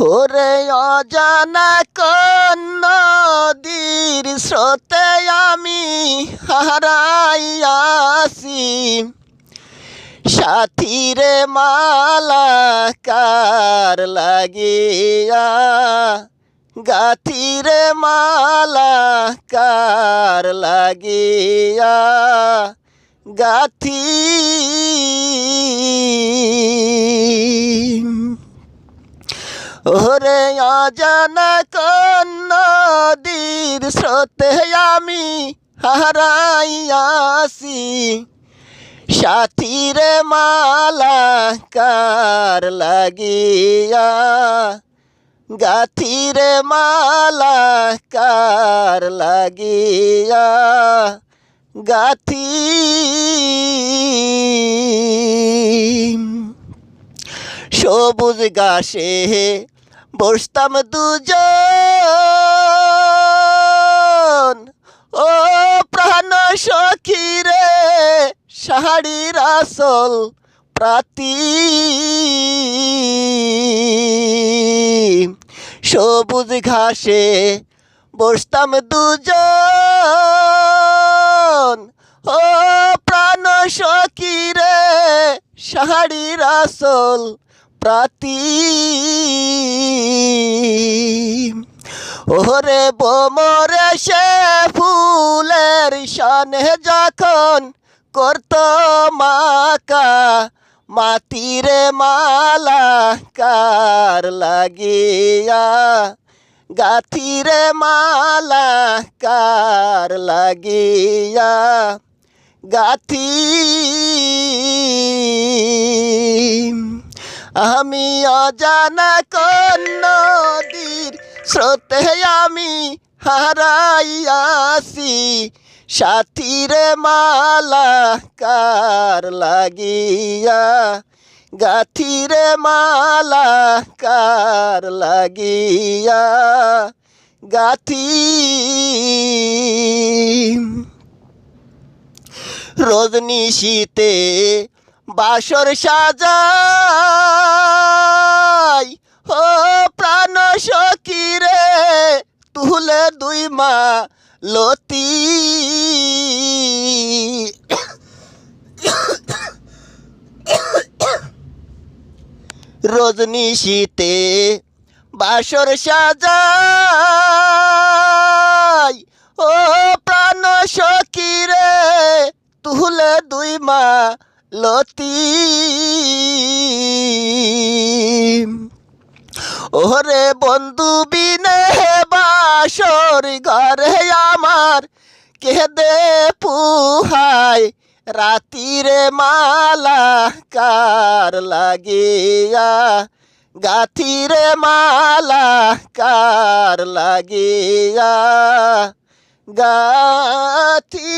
ওরে অজানা কোন নদীর স্রোতে আমি হারাইয়াছি সাথীরে মালা কার লাগিয়া, গাথিরে মালাকার লাগিয়া, গাথি ওরে অজানা কোন নদীর স্রোতে আমি হারাইয়াছি সাথীরে মালা কার লাগিয়া, গাথিরে মালা কার লাগিয়া গাথি সবুজ গাছে বসতাম দুজন। ও প্রাণ সখী রে শাড়ির আসল প্রাতি। সবুজ ঘাসে বসতাম দুজন। ও প্রাণ সখী রে শাড়ির আসল প্রাতি। ওরে বোমরে সে ফুলের সনে যখন করত মাকা মাতিরে মালা কার লাগিয়া? গাথিরে মালা কার লাগিয়া? গাথি আমি অজানা কোন নদীর স্রোতে আমি হারাইয়াছি, সাথীরে মালা কার লাগিয়া, গাথিরে মালা কার লাগিয়া গাথি রজনী শীতে বাসর সাজাই ও প্রাণ সখী রে তুলে দুই মা লতি। রজনী শীতে বাসর সাজাই। ও প্রাণ সখী রে, তুলে দুই মা লতি। ওরে বন্ধু বিনে বাসর ঘরে আমার কেদে পুহাই রাতিরে মালা কার লাগিয়া গাথিরে মালা কার লাগিয়া গাথি